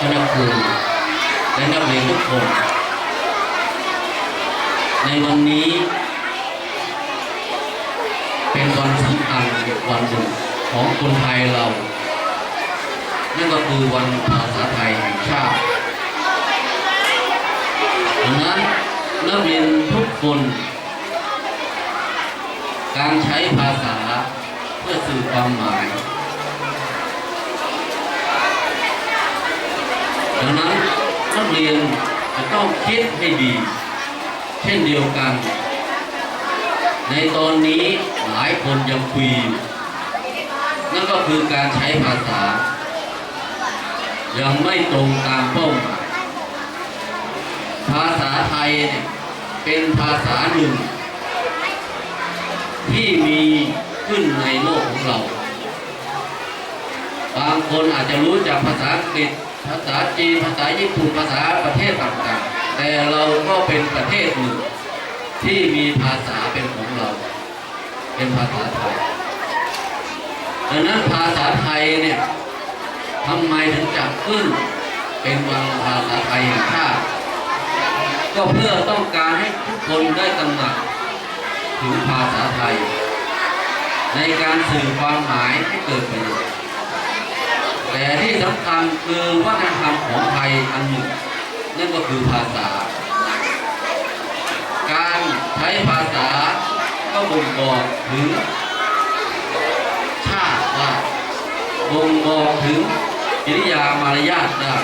คณะครูและนักเรียนทุกคน ในวันนี้ เป็นวันสำคัญอีกวันหนึ่งของคนไทยเรา นั่นก็คือวันภาษาไทยแห่งชาติดังนั้นนักเรียนทุกคน การใช้ภาษาเพื่อสื่อความหมาย ดังนั้นนัก เรียนจะต้องคิดให้ดี เช่นเดียวกัน ในตอนนี้หลายคนยังคุย นั่นก็คือการใช้ภาษา ยังไม่ตรงตามเป้าหมายภาษาไทยเนี่ยเป็นภาษาหนึ่ง ที่มีขึ้นในโลกของเราางคนอาจจะรู้จักภาษาอังกฤษภาษาจีนภาษาญี่ปุ่นภาษาประเทศต่างๆ แต่เราก็เป็นประเทศหนึ่งที่มีภาษาเป็นของเรา เป็นภาษาไทยดังนั้นภาษาไทยเนี่ยทำไมถึงจัดขึ้น เป็นวันภาษาไทยแห่งชาติก็เพื่อต้องการให้ทุกคนได้ตระหนักถึงภาษาไทย ในการสื่อความหมายให้เกิดประโยชน์ แต่ที่สำคัญคือวัฒนธรรมของไทยอันหนึ่งนั่นก็คือภาษา การใช้ภาษาก็บ่งบอกถึง ชาติว่าบ่งบอกถึงกิริยามารยาทได้